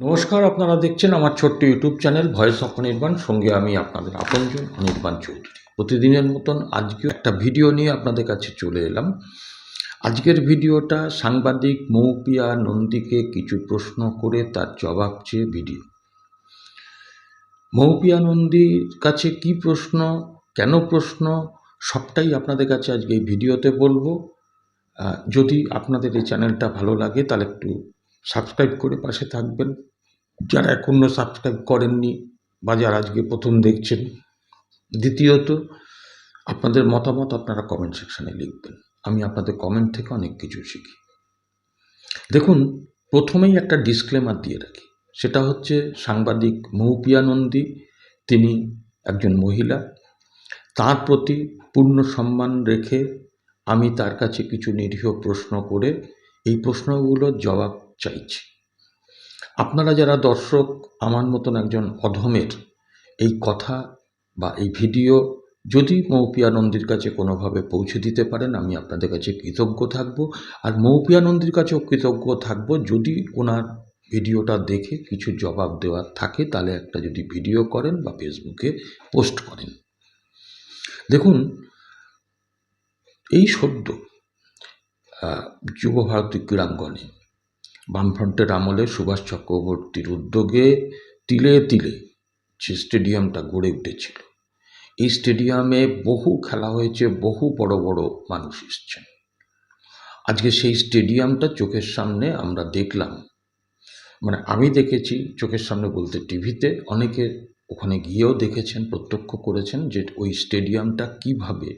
নমস্কার, আপনারা দেখছেন আমার ছোট্ট YouTube channel voice of Anirban সঙ্গে আমি আপনাদের আপনজন অনির্বাণ চৌধুরী। প্রতিদিনের মতন আজকে একটা ভিডিও নিয়ে আপনাদের কাছে চলে এলাম। আজকের ভিডিওটা সাংবাদিক মৌপিয়া নন্দীকে কিছু প্রশ্ন করে তার জবাব চেয়ে ভিডিও। মৌপিয়া নন্দীর কাছে কি প্রশ্ন, কেন প্রশ্ন, সবটাই আপনাদের কাছে আজকে এই ভিডিওতে বলব। যদি আপনাদের এই চ্যানেলটা ভালো লাগে তাহলে একটু সাবস্ক্রাইব করে পাশে থাকবেন। যারা এখনও সাবস্ক্রাইব করেননি বা যারা আজকে প্রথম দেখছেন, দ্বিতীয়ত আপনাদের মতামত আপনারা কমেন্ট সেকশানে লিখবেন। আমি আপনাদের কমেন্ট থেকে অনেক কিছু শিখি। দেখুন, প্রথমেই একটা ডিসক্লেমার দিয়ে রাখি। সেটা হচ্ছে সাংবাদিক মৌপিয়া নন্দী তিনি একজন মহিলা। তার প্রতি পূর্ণ সম্মান রেখে আমি তার কাছে কিছু নিরীহ প্রশ্ন করে এই প্রশ্নগুলোর জবাব চাইছি। আপনারা যারা দর্শক, আমার মতন একজন অধমের, এই কথা বা এই ভিডিও যদি মৌপিয়ানন্দীর কাছে কোনোভাবে পৌঁছে দিতে পারেন, আমি আপনাদের কাছে কৃতজ্ঞ থাকব। আর মৌপিয়ানন্দীর কাছেও কৃতজ্ঞ থাকব, যদি ওনার ভিডিওটা দেখে কিছু জবাব দেওয়ার থাকে, তাহলে একটা যদি ভিডিও করেন বা ফেসবুকে পোস্ট করেন। দেখুন, এই সদ্য যুব ভারতী ক্রীড়াঙ্গনে বামফ্রন্টের আমলে সুভাষ চক্রবর্তীর উদ্যোগে তিলে তিলে যে স্টেডিয়ামটা গড়ে উঠেছিল। এই স্টেডিয়ামে বহু খেলা হয়েছে, বহু বড় বড় মানুষ এসছেন। আজকে সেই স্টেডিয়ামটা চোখের সামনে আমরা দেখলাম। মানে আমি দেখেছি চোখের সামনে বলতে টিভিতে, অনেকে ওখানে গিয়েও দেখেছেন, প্রত্যক্ষ করেছেন যে ওই স্টেডিয়ামটা কীভাবে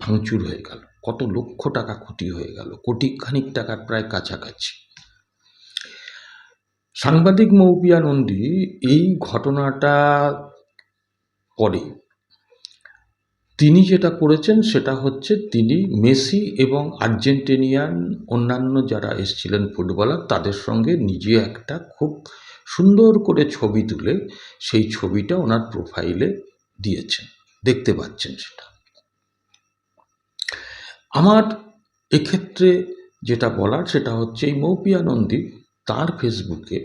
ভাঙচুর হয়ে গেল, কত লক্ষ টাকা ক্ষতি হয়ে গেল কোটি খানিক টাকার প্রায় কাছাকাছি। সাংবাদিক মৌপিয়া নন্দী এই ঘটনাটা পরে। তিনি যেটা করেছেন সেটা হচ্ছে তিনি মেসি এবং আর্জেন্টিনিয়ান অন্যান্য যারা এসেছিলেন ফুটবলার, তাদের সঙ্গে নিজে একটা খুব সুন্দর করে ছবি তুলে সেই ছবিটা ওনার প্রোফাইলে দিয়েছেন। দেখতে পাচ্ছেন সেটা। আমার এক্ষেত্রে যেটা বলার সেটা হচ্ছে এই মৌপিয়া নন্দী তার ফেসবুকে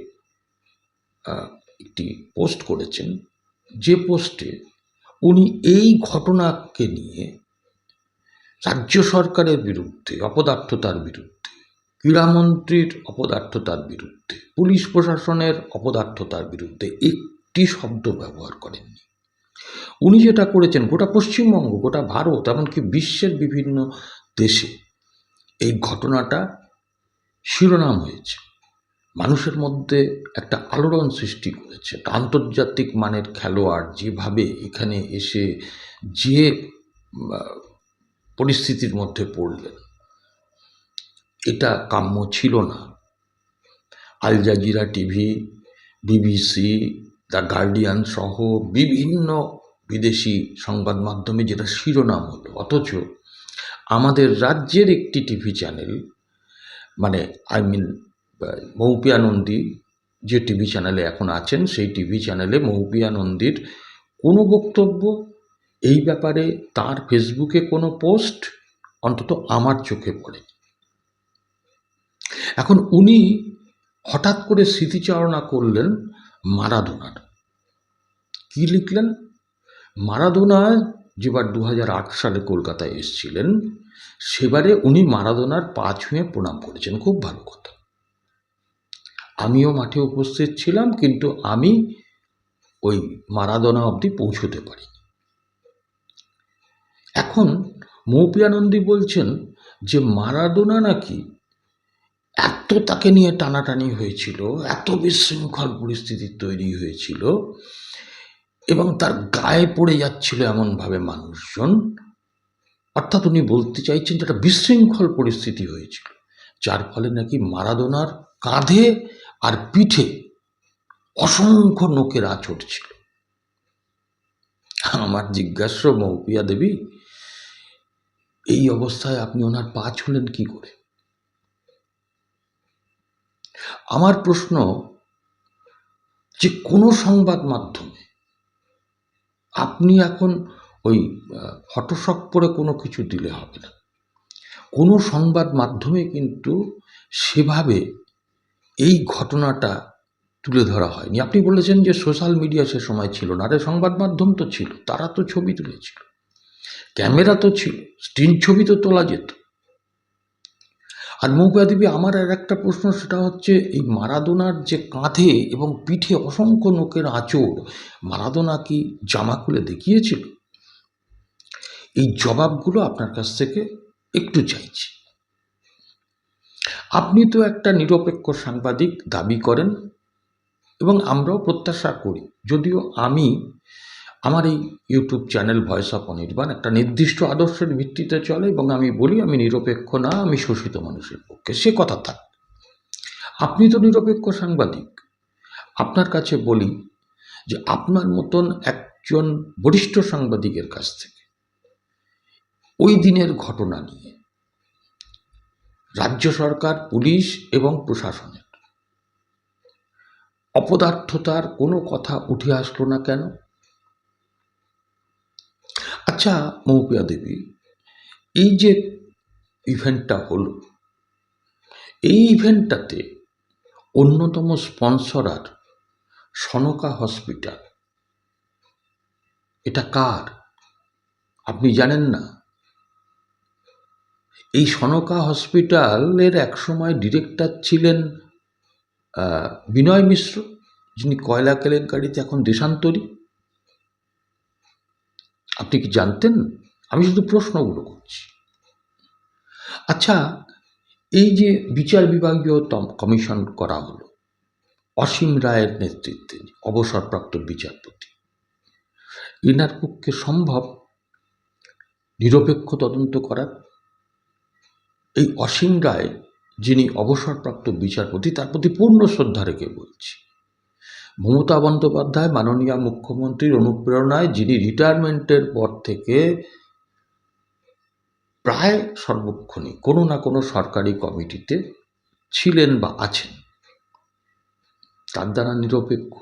একটি পোস্ট করেছেন। যে পোস্টে উনি এই ঘটনাকে নিয়ে রাজ্য সরকারের বিরুদ্ধে, অপদার্থতার বিরুদ্ধে, ক্রীড়ামন্ত্রীর অপদার্থতার বিরুদ্ধে, পুলিশ প্রশাসনের অপদার্থতার বিরুদ্ধে একটি শব্দ ব্যবহার করেননি। উনি যেটা করেছেন, গোটা পশ্চিমবঙ্গ, গোটা ভারত, এমনকি বিশ্বের বিভিন্ন দেশে এই ঘটনাটা শিরোনাম হয়েছে। মানুষের মধ্যে একটা আলোড়ন সৃষ্টি করেছে। আন্তর্জাতিক মানের খেলোয়াড় যেভাবে এখানে এসে যে পরিস্থিতির মধ্যে পড়লেন, এটা কাম্য ছিল না। Al Jazeera TV, BBC, the Guardian সহ বিভিন্ন বিদেশি সংবাদ মাধ্যমে যেটা শিরোনাম হলো, অথচ আমাদের রাজ্যের একটি টিভি চ্যানেল মানে আই মিন মৌপিয়া নন্দী যে টিভি চ্যানেলে এখন আছেন, সেই টিভি চ্যানেলে মৌপিয়া নন্দীর কোনো বক্তব্য, এই ব্যাপারে তার ফেসবুকে কোনো পোস্ট অন্তত আমার চোখে পড়ে এখন উনি হঠাৎ করে স্মৃতিচারণা করলেন মারাদোনার। কি লিখলেন? মারাদোনা যেবার দু হাজার আট সালে কলকাতায় এসেছিলেন, সেবারে উনি মারাদোনার পা ছুঁয়ে প্রণাম করেছেন। খুব ভালো কথা। আমিও মাঠে উপস্থিত ছিলাম, কিন্তু আমি ওই মারাদোনা অবধি পৌঁছতে পারি এখন মৌপিয়ানন্দী বলছেন যে মারাদোনা নাকি এত তাকে নিয়ে টানাটানি হয়েছিল, এত বিশৃঙ্খল পরিস্থিতি তৈরি হয়েছিল এবং তার গায়ে পড়ে যাচ্ছিল এমনভাবে মানুষজন। অর্থাৎ উনি বলতে চাইছেন যে একটা বিশৃঙ্খল পরিস্থিতি হয়েছিল, যার ফলে নাকি মারাদোনার কাঁধে আর পিঠে অসংখ্য নোকের আঁচড় ছিল। আমার জিজ্ঞাস্য, মৌপিয়া দেবী, এই অবস্থায় আপনি ওনার পা ছুলেন কি করে? আমার প্রশ্ন, যে কোনো সংবাদ মাধ্যমে আপনি এখন ওই ফটোশপ করে কোনো কিছু দিলে হবে না। কোনো সংবাদ মাধ্যমে কিন্তু সেভাবে এই ঘটনাটা তুলে ধরা হয়নি। আপনি বলেছেন যে সোশ্যাল মিডিয়া সে সময় ছিল না, আরে সংবাদ মাধ্যম তো ছিল, তারা তো ছবি তুলেছিল, ক্যামেরা তো ছিল, স্ক্রিন ছবি তো তোলা যেত। আর মৌপিয়া দেবী, আমার আর একটা প্রশ্ন, সেটা হচ্ছে এই মারাদোনার যে কাঁধে এবং পিঠে অসংখ্য নোকের আঁচড়, মারাদোনা কি জামা খুলে দেখিয়েছিল? এই জবাবগুলো আপনার কাছ থেকে একটু চাইছি। আপনি তো একটা নিরপেক্ষ সাংবাদিক দাবি করেন এবং আমরাও প্রত্যাশা করি। যদিও আমি আমার এই YouTube channel voice of Anirban একটা নির্দিষ্ট আদর্শের ভিত্তিতে চলে এবং আমি বলি, আমি নিরপেক্ষ না, আমি শোষিত মানুষের পক্ষে। সে কথা থাক। আপনি তো নিরপেক্ষ সাংবাদিক। আপনার কাছে বলি যে আপনার মতন একজন বরিষ্ঠ সাংবাদিকের কাছ থেকে ওই দিনের ঘটনা নিয়ে রাজ্য সরকার, পুলিশ এবং প্রশাসনের। অপদার্থতার কোনো কথা উঠে আসলো না কেন? আচ্ছা মৌপিয়া দেবী, এই যে ইভেন্টটা হলো, এই ইভেন্টটাতে অন্যতম স্পন্সর আর সনকা হসপিটাল এটা কার? আপনি জানেন না? এই সনকা হসপিটালের একসময় ডিরেক্টর ছিলেন বিনয় মিশ্র, যিনি কয়লা কেলেঙ্কারিতে এখন দেশান্তরী। আপনি কি জানতেন? আমি শুধু প্রশ্নগুলো করছি। আচ্ছা এই যে বিচার বিভাগীয় কমিশন করা হলো, অসীম রায়ের নেতৃত্বে অবসরপ্রাপ্ত বিচারপতি, এনার পক্ষে সম্ভব নিরপেক্ষ তদন্ত করার? এই অসীম রায় যিনি অবসরপ্রাপ্ত বিচারপতি, তার প্রতি পূর্ণ শ্রদ্ধা রেখে বলছি। মমতা বন্দ্যোপাধ্যায়, মাননীয় মুখ্যমন্ত্রীর অনুপ্রেরণায় যিনি রিটায়ারমেন্টের পর থেকে প্রায় সর্বক্ষণই কোনো না কোনো সরকারি কমিটিতে ছিলেন বা আছেন। তার দ্বারা নিরপেক্ষ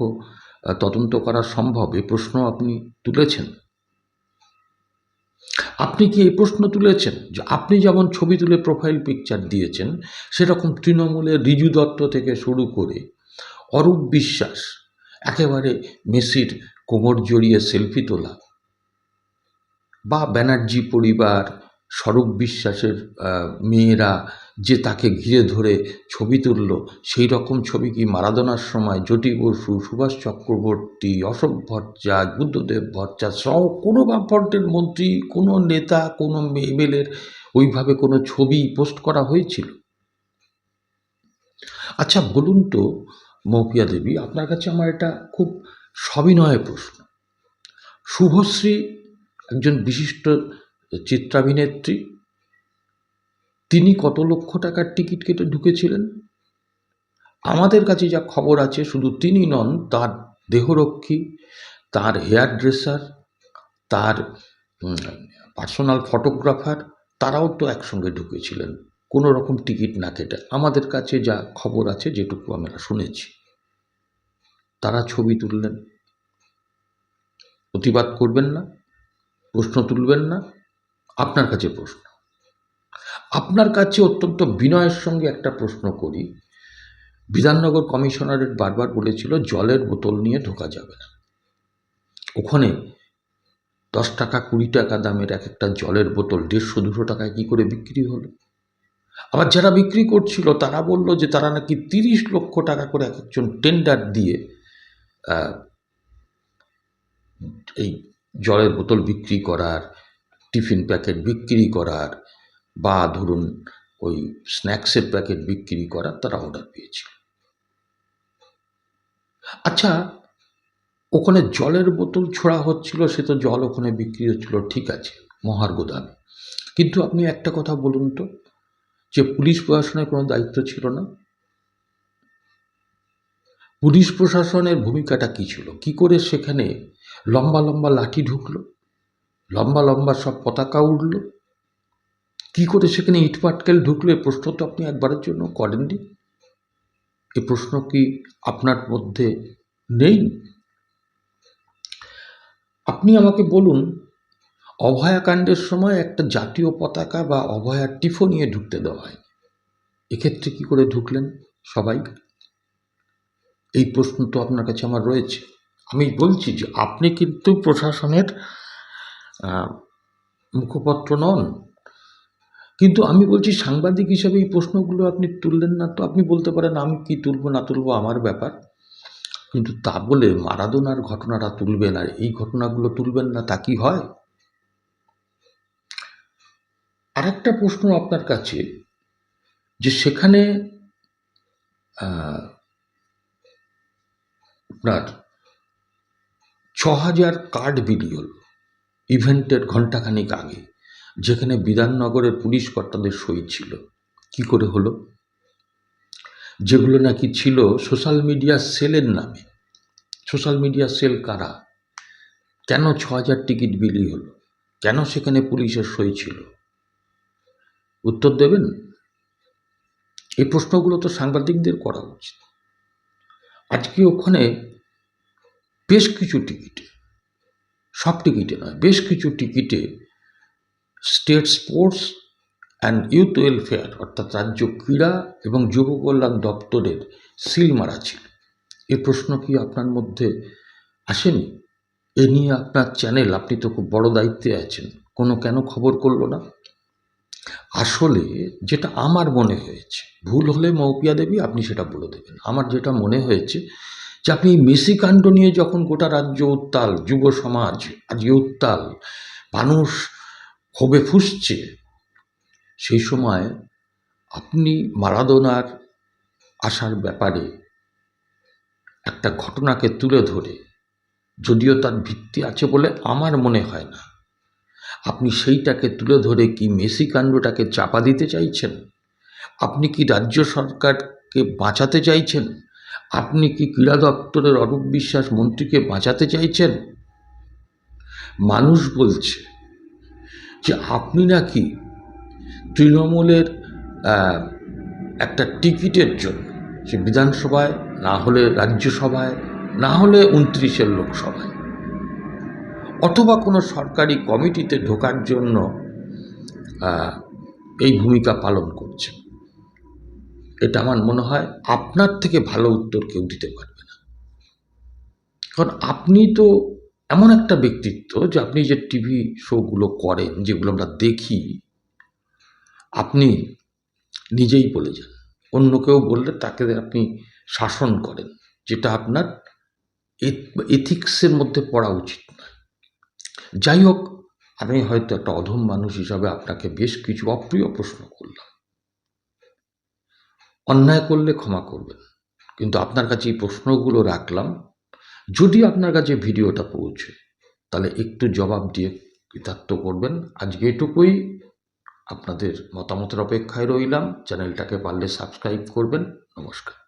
তদন্ত করা সম্ভব, এ প্রশ্ন আপনি তুলেছেন। আপনি কি এই প্রশ্ন তুলেছেন? যে আপনি যেমন ছবি তুলে প্রোফাইল পিকচার দিয়েছেন, সেরকম তৃণমূলের রিজু দত্ত থেকে শুরু করে অরূপ বিশ্বাস, একেবারে মেসির কোমর জড়িয়ে সেলফি তোলা বা ব্যানার্জি পরিবার স্বরূপ বিশ্বাসের মেয়েরা যে তাকে ঘিরে ধরে ছবি তুলল, সেই রকম ছবি কি মারাদোনার সময় জ্যোতি বসু, সুভাষ চক্রবর্তী, অশোক ভট্টাচার্য, বুদ্ধদেব ভট্টাচার্য সহ কোনো বামফ্রন্টের মন্ত্রী, কোনো নেতা, কোনো এমএলএর ওইভাবে কোনো ছবি পোস্ট করা হয়েছিল? আচ্ছা বলুন তো মৌপিয়া দেবী, আপনার কাছে আমার এটা খুব সবিনয় প্রশ্ন। শুভশ্রী একজন বিশিষ্ট চিত্রাভিনেত্রী, তিনি কত লক্ষ টাকার টিকিট কেটে ঢুকেছিলেন? আমাদের কাছে যা খবর আছে, শুধু তিনি নন, তার দেহরক্ষী, তার হেয়ার ড্রেসার, তার পার্সোনাল ফটোগ্রাফার, তারাও তো একসঙ্গে ঢুকেছিলেন। কোনো রকম টিকিট না কেটে। আমাদের কাছে যা খবর আছে, যেটুকু আমরা শুনেছি। তারা ছবি তুললেন। প্রতিবাদ করবেন না, প্রশ্ন তুলবেন না। আপনার কাছে প্রশ্ন। আপনার কাছে অত্যন্ত বিনয়ের সঙ্গে একটা প্রশ্ন করি। বিধাননগর কমিশনারেট বারবার বলেছিল, জলের বোতল নিয়ে ঢোকা যাবে না। ওখানে দশ টাকা কুড়ি টাকা দামের এক একটা জলের বোতল, দেড়শো, দুশো টাকায় কী করে বিক্রি হলো? আবার যারা বিক্রি করছিল, তারা বলল যে তারা নাকি তিরিশ লক্ষ টাকা করে এক একজন টেন্ডার দিয়ে এই জলের বোতল বিক্রি করার টিফিন প্যাকেট বিক্রি করার বা ধরুন ওই স্ন্যাক্সের প্যাকেট বিক্রি করার তারা অর্ডার পেয়েছিল। আচ্ছা ওখানে জলের বোতল ছোড়া হচ্ছিল, সে তো জল ওখানে বিক্রি হচ্ছিল, ঠিক আছে মহার গোদামে কিন্তু আপনি একটা কথা বলুন তো, যে পুলিশ প্রশাসনের কোনো দায়িত্ব ছিল না? পুলিশ প্রশাসনের ভূমিকাটা কী ছিল? কি করে সেখানে লম্বা লম্বা লাঠি ঢুকলো? লম্বা লম্বা সব পতাকা উঠল কি করে সেখানে ইটপাটকেল ঢুকলো এ প্রশ্ন তো আপনি একবারের জন্য করেননি। এ প্রশ্ন কি আপনার মধ্যে নেই? আপনি আমাকে বলুন অভয়াকাণ্ডের সময় একটা জাতীয় পতাকা বা অভয়ার টিফো নিয়ে ঢুকতে দেওয়া হয়। এক্ষেত্রে কি করে ঢুকলেন সবাই? এই প্রশ্ন তো আপনার কাছে আমার রয়েছে। আমি বলছি যে আপনি কিন্তু প্রশাসনের মুখপত্র নন। কিন্তু আমি বলছি সাংবাদিক হিসাবে এই প্রশ্নগুলো আপনি তুললেন না তো আপনি বলতে পারেন, আমি কি তুলবো, না তুলবো আমার ব্যাপার। কিন্তু তা বলে মারাদোনার ঘটনাটা তুলবেন আর এই ঘটনাগুলো তুলবেন না, তা কি হয়? আরেকটা প্রশ্ন আপনার কাছে, যে সেখানে আপনার ছ হাজার কার্ড বিলি হল ইভেন্টের ঘণ্টাখানিক আগে, যেখানে বিধাননগরের পুলিশ কর্তাদের সই ছিল। কি করে হলো? যেগুলো নাকি ছিল সোশ্যাল মিডিয়া সেলের নামে। সোশ্যাল মিডিয়া সেল কারা? কেন ছ হাজার টিকিট বিলি হলো? কেন সেখানে পুলিশের সই ছিল? উত্তর দেবেন? এই প্রশ্নগুলো তো সাংবাদিকদের করা উচিত। আজকে ওখানে বেশ কিছু টিকিটে সব টিকিটে নয়, বেশ কিছু টিকিটে state sports and youth welfare অর্থাৎ রাজ্য ক্রীড়া এবং যুব কল্যাণ দপ্তরের সিল মারা ছিল। এ প্রশ্ন কি আপনার মধ্যে আসেনি? এ নিয়ে আপনার চ্যানেল, আপনি তো খুব বড় দায়িত্বে আছেন, কোনো কেন খবর করল না? আসলে যেটা আমার মনে হয়েছে, ভুল হলে মৌপিয়া দেবী আপনি সেটা বলে দেবেন। আমার যেটা মনে হয়েছে যে আপনি এই মেসি কাণ্ড নিয়ে যখন গোটা রাজ্য উত্তাল, যুব সমাজ, আজকে উত্তাল, মানুষ ক্ষোভে ফুসছে, সেই সময় আপনি মারাদোনার আসার ব্যাপারে একটা ঘটনাকে তুলে ধরে, যদিও তার ভিত্তি আছে বলে আমার মনে হয় না, আপনি সেইটাকে তুলে ধরে কি মেসি কাণ্ডটাকে চাপা দিতে চাইছেন? আপনি কি রাজ্য সরকারকে বাঁচাতে চাইছেন? আপনি কি ক্রীড়া দপ্তরের অরূপ বিশ্বাস মন্ত্রীকে বাঁচাতে চাইছেন? মানুষ বলছে যে আপনি নাকি তৃণমূলের একটা টিকিটের জন্য, সে বিধানসভায়, না হলে রাজ্যসভায়, না হলে উনত্রিশের লোকসভায়, অথবা কোনো সরকারি কমিটিতে ঢোকার জন্য এই ভূমিকা পালন করছে এটা আমার মনে হয় আপনার থেকে ভালো উত্তর কেউ দিতে পারবে না। কারণ আপনি তো এমন একটা ব্যক্তিত্ব যে আপনি যে টিভি শোগুলো করেন, যেগুলো আমরা দেখি, আপনি নিজেই বলে যান। অন্য কেউ বললে তাকে আপনি শাসন করেন, যেটা আপনার এথিক্সের মধ্যে পড়া উচিত নয়। যাই হোক, আমি হয়তো একটা অধম মানুষ হিসাবে আপনাকে বেশ কিছু অপ্রিয় প্রশ্ন করলাম। অন্যায় করলে ক্ষমা করবেন। কিন্তু আপনার কাছে এই প্রশ্নগুলো রাখলাম। যদি আপনার কাছে ভিডিওটা পৌঁছে, তাহলে একটু জবাব দিয়ে কৃতার্থ করবেন। আজকে এটুকুই। আপনাদের মতামতের অপেক্ষায় রইলাম। চ্যানেলটাকে পারলে সাবস্ক্রাইব করবেন। নমস্কার।